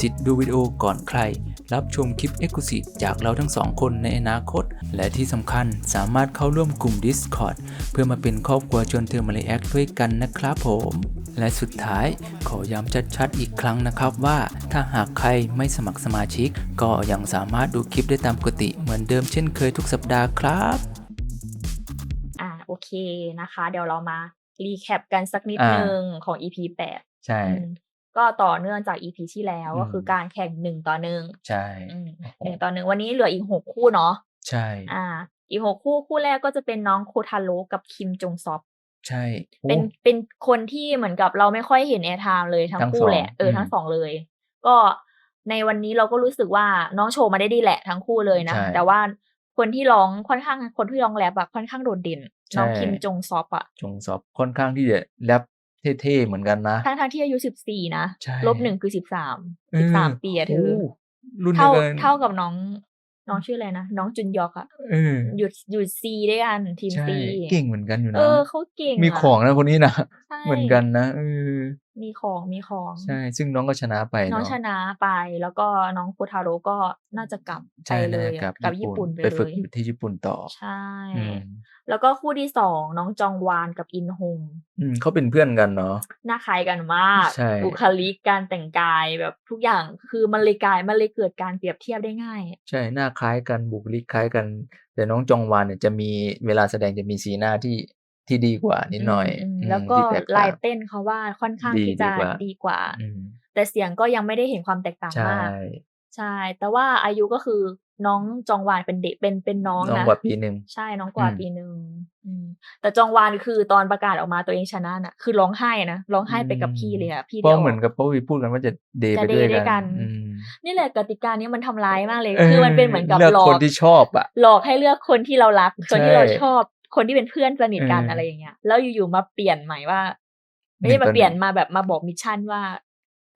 สิทธิ์ดูวิดีโอก่อนใคร รับชมคลิป e x c l u s i v e จากเราทั้งสองคนในอนาคต และที่สำคัญสามารถเข้าร่วมกลุ่ม Discord เพื่อมาเป็นครอบครัวชวนเธอมาเลแอคด้วยกันนะครับผม และสุดท้ายขอย้ำชัดๆอีกครั้งนะครับว่า ถ้าหากใครไม่สมัครสมาชิก ก็ยังสามารถดูคลิปได้ตามปกติเหมือนเดิมเช่นเคยทุกสัปดาห์ครับอ่าโอเคนะคะ เดี๋ยวเรามารีแคปกันสักนิดอ่านึงของ EP แปดใช่อืม ก็ต่อเนื่องจาก EP ที่แล้วอืมก็คือการแข่งหนึ่งต่อหนึ่งใช่อืมหนึ่งต่อหนึ่งวันนี้เหลืออีกหกคู่เนาะใช่ อ่า อีกหกคู่คู่แรกก็จะเป็นน้องโคทาโร่กับคิมจงซอปใช่โอ้เป็นเป็นคนที่เหมือนกับเราไม่ค่อยเห็นแอร์ไทม์เลยทั้งทั้งคู่สองแหละเอออมทั้งสองเลย ก็ในวันนี้เราก็รู้สึกว่าน้องโชว์มาได้ดีแหละทั้งคู่เลยนะใช่แต่ว่าคนที่ร้องค่อนข้างคนที่ร้องแรปอะค่อนข้างโดดเด่นใช่น้องคิมจงซอปอะจงสอบค่อนข้างที่จะแรป เท่ๆเหมือนกันนะ ทั้งทั้งที่อายุสิบสี่นะ ใช่ลบหนึ่งคือสิบสามเอสิบอสามปีอะเธอ โรุ่นเดียเท่าวกันเท่ากับน้อง น้องชื่ออะไรนะ น้องจุนยอกอะเออหยุดหยุดซีด้วยกันทีมใช่ซีเก่งเหมือนกันอยู่เอนะ อเขาเก่งมีะของนะคนนี้นะ ใช่เหมือนกันนะเออมีของมีของ ใช่ ซึ่งน้องก็ชนะไปน้องเนาะชนะไปแล้วก็น้องโคทาโร่ก็น่าจะกลับไปใช่เลนะยครัอะกับญี่ปุ่นไปไปเลฝึกย อยู่ที่ญี่ปุ่นต่อใช่ อืม แล้วก็คู่ที่สองน้องจองวานกับอินฮงอืมเขาเป็นเพื่อนกันเนาะหน้าคล้ายกันมากใช่บุคลิกการแต่งกายแบบทุกอย่างคือมันเลยกลายมันเลยเกิดการเปรียบเทียบได้ง่าย ใช่หน้าคล้ายกันบุคลิกคล้ายกัน แต่น้องจองวานเนี่ยจะมีเวลาแสดงจะมีสีหน้าที่ที่ดีกว่านิดหน่อยมอืมแล้วก็ที่แตกลาต่ายงเต้นเขาว่าค่อนข้างดีที่จะดีกว่าดีกว่าอืมแต่เสียงก็ยังไม่ได้เห็นความแตกต่างใช่มาก ใช่ แต่ว่าอายุก็คือ น้องจองวานเป็นเด็กเป็นเป็นน้องน้องนะกว่าปีหนึ่งใช่น้องกว่าอืมปีหนึ่งอืมแต่จองวานคือตอนประกาศออกมาตัวเองชนะน่ะ คือร้องไห้นะร้องไห้ไปกับพี่เลยอะพี่เพราะเหมือนกับเขาพูดกันว่าจะเดย์จะไปเดด้วยย์ด้วยกักันนอืมนี่แหละกติกานี้มันทำร้ายมากเลย คือมันเป็นเหมือนกับเลือกหลอคกนที่ชอบอะหลอกให้เลือกคนที่เรารักคนที่ใช่เราชอบ คนที่เป็นเพื่อนสนิทกันเออออะไรอย่างเงี้ยแล้วอยู่ๆมาเปลี่ยนใหม่ว่าไม่หนึ่ใช่งต่มาอเปลี่ยนหนึ่งมาแบบมาบอกมิชชั่นว่า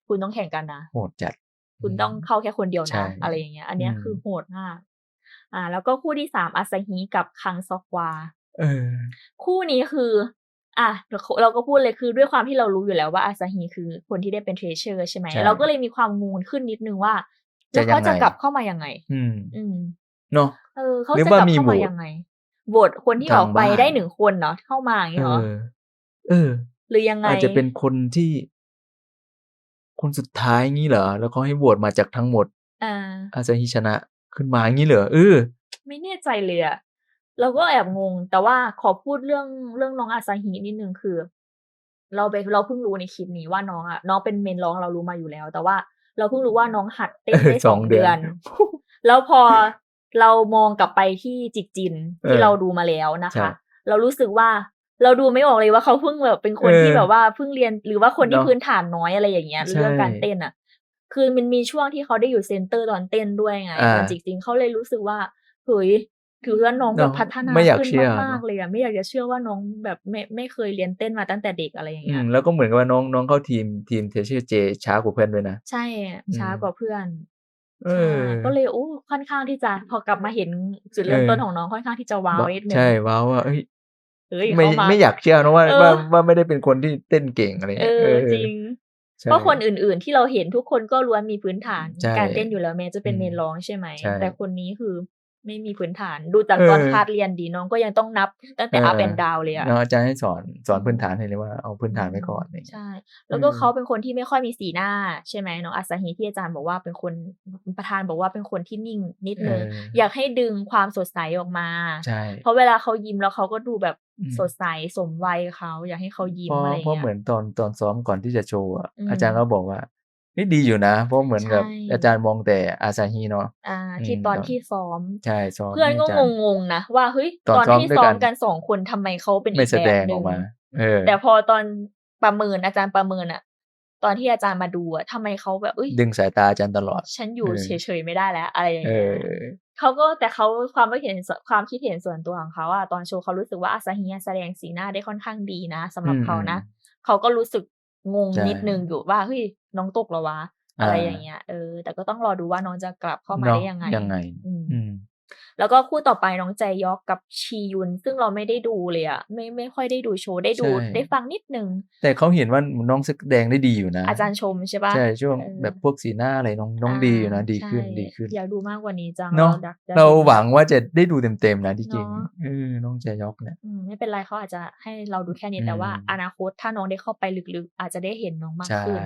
คุณต้องแข่งกันนะโหดจัด คุณต้องเข้าแค่คนเดียวใช่นะ อะไรอย่างเงี้ย อันเนี้ยอืมคือโหดมาก อ่า แล้วก็คู่ที่สามอาซาฮิกับคังซอกวาเออ คู่นี้คือ อะเราเราก็พูดเลยคือด้วยความที่เรารู้อยู่แล้วว่าอาซาฮิคือคนที่ได้เป็นเทรเชอร์ใช่ไหมใช่เราก็เลยมีความงูนขึ้นนิดนึงว่าจะแล้วเขาจะยังไงกลับเข้ามายังไง อืม อืมเนาะเออเขาหรือจะกว่าลับมีเข้ามาโหวตยังไงโหวตคนที่ทางออกไปบ้านได้หนึ่งคนเนาะเข้ามาอย่างเอนี้เหรออเออ หรือยังไงอาจจะเป็นคนที่ คนสุดท้ายงี้เหรอ แล้วเขาให้โหวตมาจากทั้งหมด อ่า อาซาฮิชนะขึ้นมางี้เหรอเออไม่แน่ใจเลยอะเราก็แอบงง แต่ว่าขอพูดเรื่องเรื่องน้องอาซาฮินิดนึงคือ เราไปเราเพิ่งรู้ในคลิปนี้ว่าน้องอะน้องเป็นเมนร้องเรารู้มาอยู่แล้ว แต่ว่าเราเพิ่งรู้ว่าน้องหัดเต้นได้เออสสอองงเดืเดืออนนแล้วพอเรามองกลับไปที่จิกจินที่เออเราดูมาแล้วนะใช่คะ เรารู้สึกว่า เราดูไม่ออกเลยว่าเขาเพิ่งแบบเป็นคนเออที่แบบว่าเพิ่งเรียนหรือว่าคนที่เนอะพื้นฐานน้อยอะไรอย่างเงี้ยใช่เรื่องการเต้นอะ คือมันมีช่วงที่เขาได้อยู่เซนเตอร์ตอนเต้นด้วยไงอ่ามันจริงๆเขาเลยรู้สึกว่าเฮ้ยถือว่าน้องแบบเนอะพัฒนาไม่อยากขึ้นเชื่อมากๆเลยอะไม่อยากจะเชื่อว่าน้องแบบไม่ไม่เคยเรียนเต้นมาตั้งแต่เด็กอะไรอย่างอืเงี้ยมแล้วก็เหมือนกับว่าน้องน้องเข้าทีมทีมเทเชอร์เจช้ากว่าเพื่อนด้วยนะใช่อะช้าอืมกว่าเพื่อนเออใช่ก็เลยโอ้ค่อนข้างที่จะพอกลับมาเห็นจุดเริ่มเออต้นของน้องค่อนข้างที่จะว้าวนิดนึงใช่ว้าวว่าเอ้ย เฮ้ยไม่เขามาไม่อยากเชื่อนะว่าเออว่าว่าไม่ได้เป็นคนที่เต้นเก่งอะไรเอเงี้ยอจริงใช่เพราะคนอื่นๆที่เราเห็นทุกคนก็ล้วนมีพื้นฐานใช่การเต้นอยู่แล้วแม้จะเป็นอืมเมนร้องใช่ไหมใช่แต่คนนี้คือไม่มีพื้นฐานดูจากเออตอนคลาดเรียนดีน้องก็ยังต้องนับตั้งแต่เออ up and down เลยอะเนาะอาจารย์ให้สอนสอนพื้นฐานให้เลยว่าเอาพื้นฐานไว้ก่อนอะไรเงี้ยใช่ แล้วก็เออเขาเป็นคนที่ไม่ค่อยมีสีหน้าใช่ไหมน้องอาซาฮิที่อาจารย์บอกว่าเป็นคนประธานบอกว่าเป็นคนที่นิ่งนิดนึงเอออยากให้ดึงความสดใสออกมาใช่เพราะเวลาเขายิ้มแล้วเขาก็ดูแบบอืม สดใสสมวัยเขาอยากให้เขายิ้เพมราะอะไรอย่างเพราะเงี้ยเหมือนตอนตอนซ้อมก่อนที่จะโชว์อะอืมอาจารย์ก็บอกว่าเฮ้ยดีอยู่นะ เพราะเหมือนกับใช่อาจารย์มองแต่อาซาฮิเนาะอ่าอืมที่ตอนตอนที่ซ้อมใช่ซ้อมเพื่อนก็ให้าจารงย์งๆนะว่าเฮ้ยตอนตอนซ้อมที่ด้วยซ้อกัมนกันสองคนทำไมเขาเป็นไม่อีกแสแบดบงหอนึ่องกมาเออแต่พอตอนประเมินอาจารย์ประเมินอะตอนที่อาจารย์มาดูอะทำไมเขาแบบเอ้ยดึงสายตาอาจารย์ตลอด ฉันอยู่เออเฉยๆไม่ได้แล้ว อะไรอย่างเอเงี้อย เขาก็แต่เขาความคิดเห็นส่วนความคิดเห็นส่วนตัวของเขาอะตอนโชว์เขารู้สึกว่าอาซาฮิอะแสดงสีหน้าได้ค่อนข้างดีนะสำหรับเขานะอืมเขาก็รู้สึกงงใช่นิดนึงอยู่ว่าเฮ้ยน้องตกเหรอวะอะไรอ่าอย่างเงี้ยเออแต่ก็ต้องรอดูว่าน้องจะกลับเข้ามาเนาะได้ยังไงยังไง อืมอืม แล้วก็คู่ต่อไปน้องใจยอกกับชียุน ซึ่งเราไม่ได้ดูเลยอะไม่ไม่ค่อยได้ดูโชว์ได้ดูใช่ ได้ฟังนิดนึง แต่เขาเห็นว่าน้องแสดงได้ดีอยู่นะอาจารย์ชมใช่ปะ ใช่ช่วงเออ แบบพวกสีหน้าอะไรน้องน้องอ่าดีอยู่นะ ดีขึ้นใช่ดีขึ้น อยากดูมากกว่านี้จังเนาะอยกจะเราดูหวังว่าจะได้ดูเต็มๆนะที่จริงเนาะเออน้องแจยอกเนี่ย อืมไม่เป็นไรเขาอาจจะให้เราดูแค่นี้อืมแต่ว่าอนาคตถ้าน้องได้เข้าไปลึกๆ อาจจะได้เห็นน้องมากใช่ขึ้น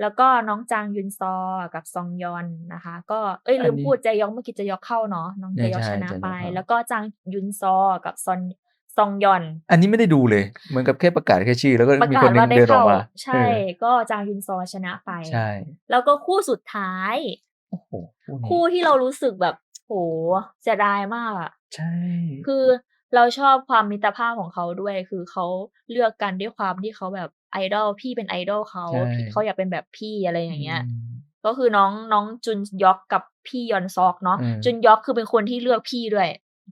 แล้วก็น้องจางยุนซอกับซองยอนนะคะ ก็เอ้ยอันลืมนี้พูดใจยอกเมื่อกี้ใจยอกเข้าเนาะน้องใจยอกใช่ชนะใจยอกไปเข้าแล้วก็จางยุนซอกับซอนซองยอน อันนี้ไม่ได้ดูเลย เหมือนกับแค่ประกาศแค่ชื่อ แล้วก็ประมีกาคศนหนึว่างได้เดินออเข้ากมาใช่เออก็จางยุนซอชนะไปใช่แล้วก็คู่สุดท้ายโอ้โหคู่นี้คู่ที่เรารู้สึกแบบโหเสียดายมากอะใช่ คือ เราชอบความมิตรภาพของเขาด้วย คือเขาเลือกกันด้วยความที่เขาแบบไอดอลพี่เป็นไอดอลเขาใช่พี่เขาอยากเป็นแบบพี่อะไรอย่างเงี้ยอืมก็คือน้องน้องจุนยอกกับพี่ยอนซอกเนาะอืมจุนยอกคือเป็นคนที่เลือกพี่ด้วย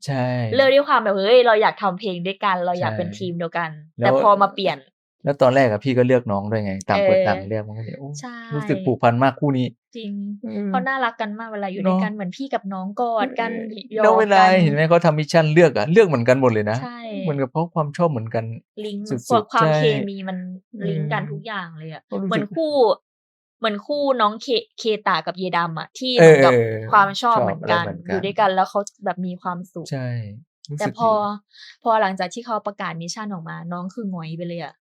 ใช่ เลือกด้วยความแบบเฮ้ยเราอยากทำเพลงด้วยกัน เราอยากใช่เป็นทีมเดียวกันแล้วแต่พอมาเปลี่ยน แล้วตอนแรกอะพี่ก็เลือกน้องด้วยไงต่างคนเออต่างเลือกมันก็เลยโอ้ใช่รู้สึกผูกพันมากคู่นี้ จริงอืมเขาน่ารักกันมากเวลาอยู่เนด้วยอะกันเหมือนพี่กับน้องกอดกันหยอแล้วกเวลากันเห็นไหมเขาทำมิชชั่นเลือกอะเลือกเหมือนกันหมดเลยนะใช่เหมือนกับเพราะความชอบเหมือนกันลิงก์สุดๆพวกความใช่เคมีมันลิงก์กันอืมทุกอย่างเลยอะก็รู้สึกเหมือนคู่เหมือนคู่น้องเคเคตากับเยดำอะที่เอเหมือนกับอเออความชอบชอบเหมือนกันอะไรเหมือนกันอยู่ด้วยกันแล้วเขาแบบมีความสุขใช่รู้แต่สึกพอดีพอหลังจากที่เขาประกาศมิชชั่นออกมา น้องคือหงอยไปเลยอะม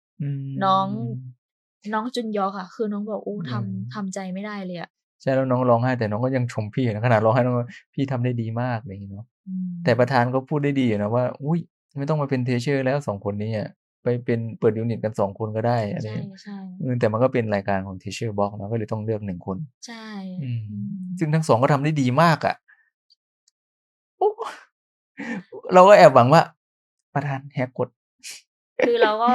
น้องน้องจุนยอกอะคือน้องบอกโอ้ทำอืมทำใจไม่ได้เลยอะใช่แล้วน้องร้องไห้แต่น้องก็ยังชมพี่นะขนาดร้องไห้น้องก็พี่ทำได้ดีมากอะไรอย่างงี้เนาะอืมแต่ประธานก็พูดได้ดีอยู่นะว่า อุ้ยไม่ต้องมาเป็นเทเชอร์แล้วสองคนนี้อะไปเป็นเปิดยูนิตกันสองคนก็ได้อะไรใช่อย่างเงี้ยใช่เออแต่มันก็เป็นรายการของเทเชอร์บ็อกนะก็เลยต้องเลือกหนึ่งคน ใช่อืมอืมซึ่งทั้งสองก็ทำได้ดีมากอะโอ้เราก็แอบหวังว่า ประธานแฮกกฎคือเราก็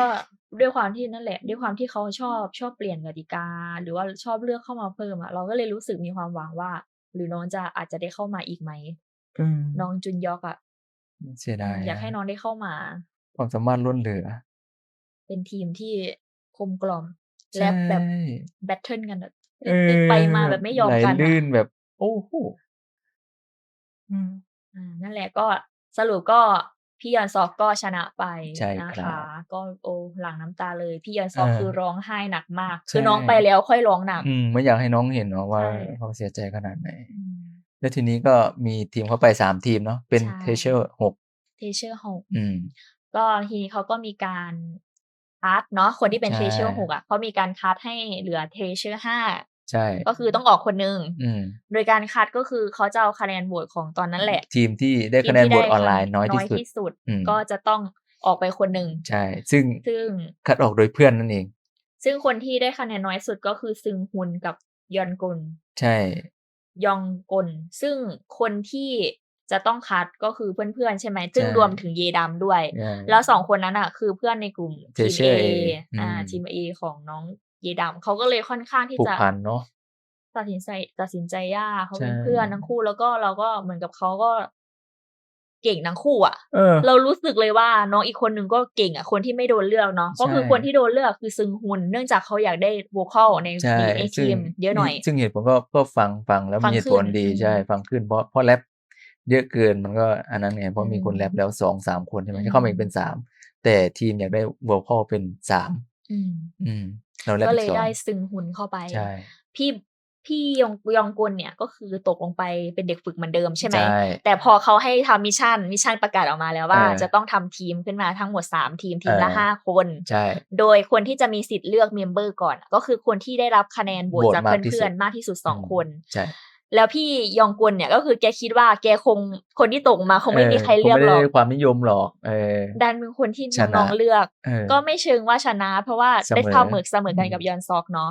ด้วยความที่นั่นแหละ ด้วยความที่เขาชอบชอบเปลี่ยนกติกา หรือว่าชอบเลือกเข้ามาเพิ่มอะเราก็เลยรู้สึกมีความหวังว่า หรือน้องจะอาจจะได้เข้ามาอีกไหมอืมน้องจุนยอกอะเสียดายอยากให้น้องได้เข้ามา ความสามารถล้นเหลือ เป็นทีมที่คมกล่อม และแบบใช่แบทเทิลกันแบบเออไปมาแบบไม่ยอมไหลกันอะลื่นแบบ โอ้โหอืมอ่านั่นแหละก็สรุปก็ พี่ยอนซอกก็ชนะไปใช่นะครัคะบก็โอ้หลังน้ำตาเลย พี่ยอนซอกเออคือร้องไห้หนักมากใช่คือน้องไปแล้วค่อยร้องหนักอืมไม่อยากให้น้องเห็นเนาะว่าใช่เขาเสียใจขนาดไหนอืมแล้วทีนี้ก็มีทีมเข้าไปสามทีมเนาะเป็นใช่เทเชอร์หกเทเชอร์หกอืมก็ทีนี้เขาก็มีการคัดเนาะคนที่เป็นใช่เทเชอร์หกอะเขามีการคัดให้เหลือเทเชอร์ห้า ใช่ ก็คือต้องออกคนหนึ่งอืมโดยการคัดก็คือเขาจะเอาคะแนนโหวตของตอนนั้นแหละ ทีมที่ได้คะแนนโหวตออนไลน์น้อยที่สุดสุดอืมก็จะต้องออกไปคนหนึ่งใช่ ซึ่งซึ่งคัดออกโดยเพื่อนนั่นเอง ซึ่งคนที่ได้คะแนนน้อยสุดก็คือซึงฮุนกับยอนกุนใช่ ยองกลซึ่งคนที่จะต้องคัดก็คือเพื่อนๆใช่ไหมซึ่งใช่รวมถึงเยดำด้วยใช่แล้วสองคนนั้นอะ คือเพื่อนในกลุ่มทีม Treasure เอ A อ่าอืมทีมเอของน้องเยดำเขาก็เลยค่อนข้างที่ผูกจะพันเนาะตัดสินใจตัดสินใจยากเขาเป็นใช่เพื่อนทั้งคู่แล้วก็เราก็เหมือนกับเขาก็เก่งทั้งคู่อะเออเรารู้สึกเลยว่าน้องอีกคนหนึ่งก็เก่งอะคนที่ไม่โดนเลือกเนาะก็คือใช่คนที่โดนเลือกคือซึงฮุนเนื่องจากเขาอยากได้โวคอลในใช่ในซึ่ทีงมเยอะหน่อย ซึ่งเหตุผลก็ก็ฟังฟังแล้วฟังมีเหตุผลขึ้นดีอืมใช่ ฟังขึ้นเพราะเพราะแรปเยอะเกินมันก็อันนั้นไงเพราะมีคนอืมแรปแล้วสองสามคนใช่ไหมอืมที่เข้ามาอีกเป็นสามแต่ทีมอยากได้วอลคอเป็นสามอืมอืมเราแรป ก็อีเลยกสองได้ซึงฮุนเข้าไปใช่พี่พี่ยองยองกลเนี่ยก็คือตกลงไปเป็นเด็กฝึกเหมือนเดิมใช่ไหมใช่แต่พอเขาให้ทำมิชชั่นมิชชั่นประกาศออกมาแล้วว่าเออจะต้องทำทีมขึ้นมาทั้งหมดสามทีมทีมละเออห้าคนใช่โดยคนที่จะมีสิทธิ์เลือกเมมเบอร์ก่อน ก็คือคนที่ได้รับคะแนนโหวตโหวตจากมากที่สุเพื่อนดๆมากที่สุดสองอืมคนใช่ แล้วพี่ยองกลเนี่ยก็คือแกคิดว่าแกคงคนที่ตกมาคงไม่มีใครเลือกคงไม่หรอกได้ความนิยมหรอกเออดันเป็นคนที่ชนะน้องๆเลือกเออก็ไม่เชิงว่าชนะ เพราะว่าได้เสมอเท่าเหมือนเสมอกันอืมกับยอนซอกเนาะ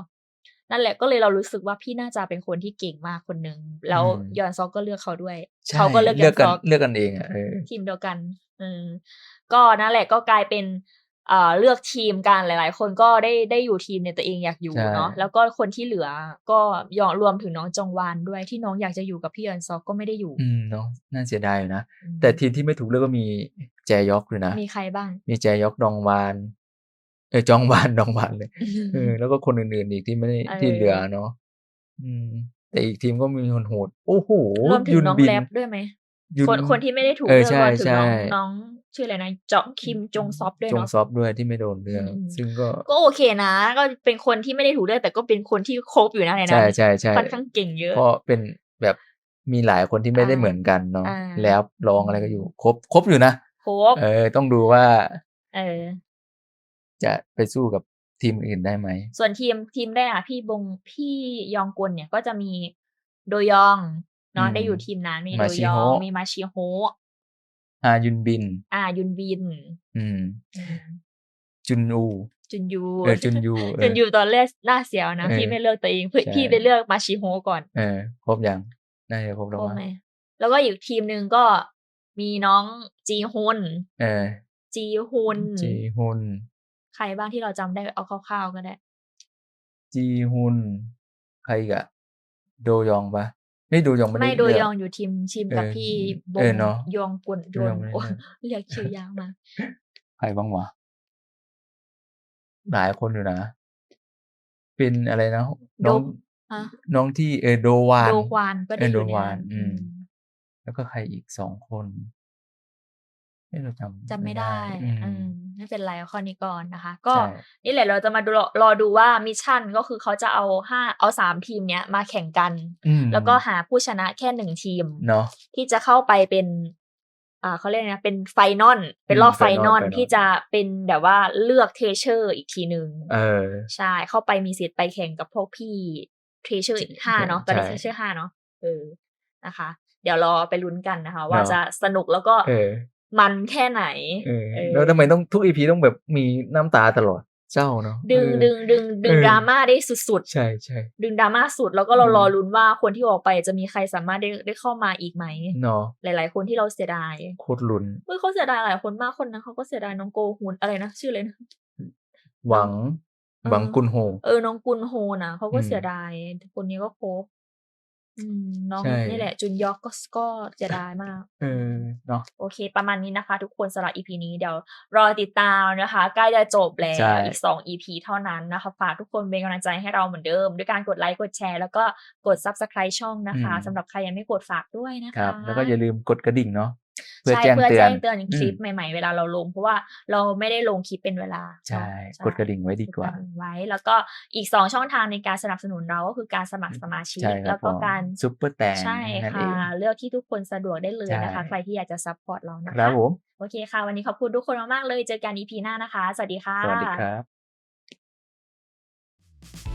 นั่นแหละก็เลยเรารู้สึกว่าพี่น่าจะเป็นคนที่เก่งมากคนหนึ่งแล้วอืมยอนซอกก็เลือกเขาด้วยใช่เขาก็เลือกยเลืออกนกัซนอกเลือกกันเองอะเออทีมเดียวกัน อืมก็นั่นแหละก็กลายเป็นอ่า เลือกทีมกันหลาย ๆ คนก็ได้ได้อยู่ทีมในตัวเองอยากอยู่ใช่เนาะแล้วก็คนที่เหลือก็ยอมรวมถึงน้องจองวานด้วยที่น้องอยากจะอยู่กับพี่เอิญซอกก็ไม่ได้อยู่ อืมเนาะน่าเสียดายอยู่นะอืมแต่ทีมที่ไม่ถูกเลือกก็มีแจยอกด้วยนะ มีใครบ้าง มีแจยอกดองวานเออจองวานดองวานเลยเออแล้วก็คนอื่น ๆ อีกที่ไม่ได้เออที่เหลือเนาะอืม แต่อีกทีมก็มีคนโหดโอ้โหรวมถึงยุนน้องบินแรปด้วยไหมยุนคนคนที่ไม่ได้ถูกเออเลือกใช่รวมถึงใช่น้องน้อง ชื่ออะไรนะเจาะคิมจงซอปด้วยจงเนาะซอฟด้วยที่ไม่โดนเลือกอืมซึ่งก็ก็โอเคนะ ก็เป็นคนที่ไม่ได้ถูกเลือกแต่ก็เป็นคนที่ครบอยู่นะในนั้ใช่นใช่ใช่ค่อนข้างเก่งเยอะ เพราะเป็นแบบมีหลายคนที่ไม่ได้อ่าเหมือนกันเนาะอ่าแล้วร้องอะไรก็อยู่ ครบครบอยู่นะครบเออ ต้องดูว่า เออ จะไปสู้กับทีมอื่นได้ไหม ส่วนทีมทีมแรกอะพี่บงพี่ยองกลเนี่ยก็จะมีโดยองเนาะอืมได้อยู่ทีมนั้นมีมาโดชิยอโฮะงมีมาชิโฮะอายุนบิน อ่ายุนบินอืมอืม จุนอู จุนยูเออจุนยูเออจุนยูตอนแรกน่าเสียวนะเออพี่ไม่เลือกตัวเองเพื่อใช่พี่ไปเลือกมาชิโฮะก่อน เออครบยังน่าจะครบแล้วโอ้มั้งไหมแล้วก็อีกทีมหนึ่งก็มีน้องจีฮุนเออ จีฮุนจีฮุนใครบ้างที่เราจำได้เอาคร่าวๆก็ได้ จีฮุนใครอีกอะโดยองปะ ไม่โดยองไม่ไม่ได้โดยเลืกยองอยู่ทีมทีมกับเออพี่บเองอเนอะยองกวนโดยยอองงไม่ได้โอ้เลือกเรียกชื่อยากมากใครบ้างวะหลายคนอยู่นะ เป็นอะไรนะน้องฮะน้องที่เออโดวานโดควานก็ได้เอออยู่ในโดวานนั้นอืมอืม แล้วก็ใครอีกสองคน เอ้เราจำจำไม่ได้อืมอืมไม่เป็นไรเอาข้อนี้ก่อนนะคะ ก็ใช่นี่แหละเราจะมาดูรอรอดูว่ามิชชั่นก็คือเขาจะเอาห้าเอาสามทีมเนี้ยมาแข่งกันอืมแล้วก็หาผู้ชนะแค่หนึ่งทีมเนาะที่จะเข้าไปเป็นอ่าเขาเรียกอะไรนะเป็นไฟนอลเป็นรอบอืมไฟนอลไฟนอลที่จะเป็นแบบว่าเลือกเทเชอร์อีกทีหนึ่งเออใช่เข้าไปมีสิทธิ์ไปแข่งกับพวกพี่เทเชอร์อีกห้าเนาะตอนนี้ใช่เทเชอร์ห้าเนาะเออนะคะ เดี๋ยวรอไปลุ้นกันนะคะ ว่าเนาะจะสนุกแล้วก็เออ มันแค่ไหนเออเออแล้วทำไมต้องทุกอีพีต้องแบบมีน้ำตาตลอดเจ้าเนาะดึงเออดึงดึงดึงเออดราม่าได้สุดใช่ใช่ๆดึงดราม่าสุดแล้วก็เราอืมรอลุ้นว่าคนที่ออกไปจะมีใครสามารถได้ได้เข้ามาอีกไหมเนาะหลาย ๆ คนที่เราเสียดายโคตรลุ้นเฮ้ยเขาเสียดายหลายคนมากคนนั้นเขาก็เสียดายน้องโกฮุนอะไรนะชื่ออะไรนะหวังเออหวังกุนโฮ เออน้องกุนโฮนะเขาก็อืมเสียดายคนนี้ก็ครบ อืมน้องใช่ นี่แหละ จุนยอกก็ก็เสียดายมาก เออเนาะ โอเค ประมาณนี้นะคะ ทุกคนสำหรับ EP นี้เดี๋ยวรอติดตามนะคะ ใกล้จะจบแล้วใช่อีกสอง EP เท่านั้นนะคะ ฝากทุกคนเป็นกำลังใจให้เราเหมือนเดิม ด้วยการกดไลค์กดแชร์แล้วก็กด Subscribe ช่องนะคะสำหรับใครยังไม่กดฝากด้วยนะครัคะบแล้วก็อย่าลืมกดกระดิ่งเนาะ เพื่อแจ้งเตือนคลิปใหม่ๆ เวลาเราลง เพราะว่าเราไม่ได้ลงคลิปเป็นเวลา ใช่กดกระดิ่งไว้ดีกว่าไว้ แล้วก็อีกสองช่องทางในการสนับสนุนเราก็คือการสมัครสมาชิก แล้วก็การซุปเปอร์แตงใช่ค่ะเลือกที่ทุกคนสะดวกได้เลยนะคะ ใครที่อยากจะซัพพอร์ตเรานะคะครับผมโอเคค่ะ วันนี้ขอบคุณทุกคนมากๆเลย เจอกันอีพีหน้านะคะ สวัสดีค่ะ สวัสดีครับ